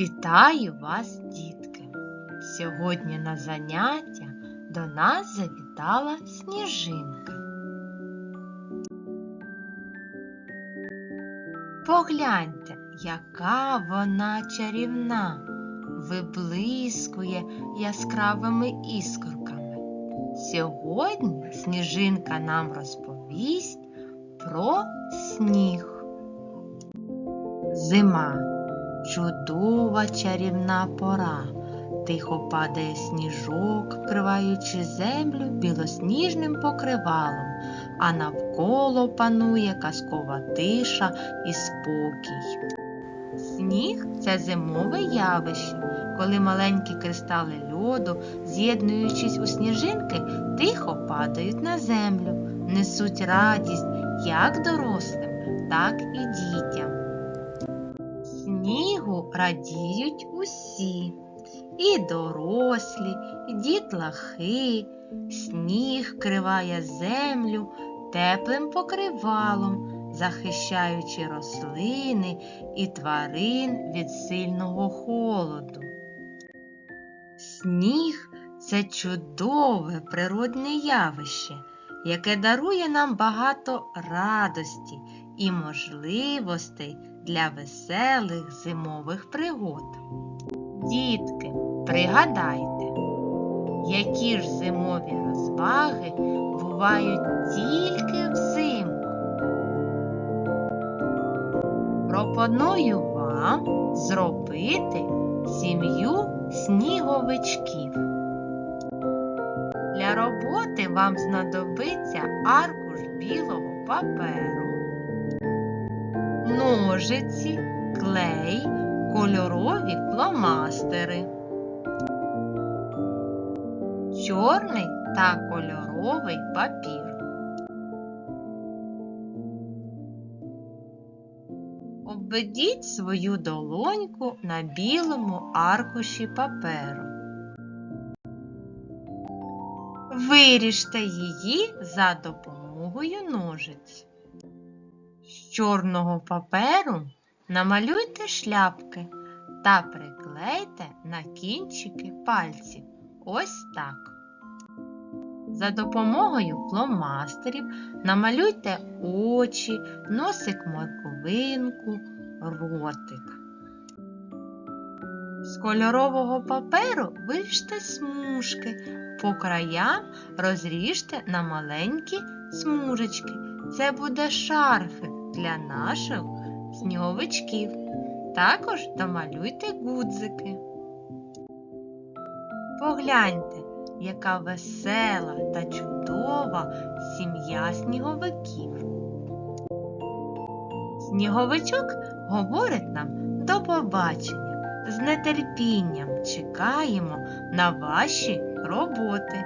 Вітаю вас, дітки! Сьогодні на заняття до нас завітала сніжинка. Погляньте, яка вона чарівна, виблискує яскравими іскорками. Сьогодні сніжинка нам розповість про сніг. Зима чудова чарівна пора. Тихо падає сніжок, вкриваючи землю білосніжним покривалом, а навколо панує казкова тиша і спокій. Сніг це зимове явище, коли маленькі кристали льоду, з'єднуючись у сніжинки, тихо падають на землю, несуть радість як дорослим, так і дітям. Снігу радіють усі, і дорослі, і дітлахи. Сніг криває землю теплим покривалом, захищаючи рослини і тварин від сильного холоду. Сніг це чудове природне явище, яке дарує нам багато радості і можливостей для веселих зимових пригод. Дітки, пригадайте, які ж зимові розваги бувають тільки взимку. Пропоную вам зробити сім'ю сніговичків. Для роботи вам знадобиться аркуш білого паперу, ножиці, клей, кольорові фломастери, чорний та кольоровий папір. Обведіть свою долоньку на білому аркуші паперу. Виріжте її за допомогою ножиць. Чорного паперу намалюйте шляпки та приклейте на кінчики пальців. Ось так. За допомогою фломастерів намалюйте очі, носик морковинку, ротик. З кольорового паперу виріжте смужки, по краям розріжте на маленькі смужечки. Це буде шарфик для наших сніговичків. Також домалюйте гудзики. Погляньте, яка весела та чудова сім'я сніговиків. Сніговичок говорить нам до побачення. З нетерпінням чекаємо на ваші роботи.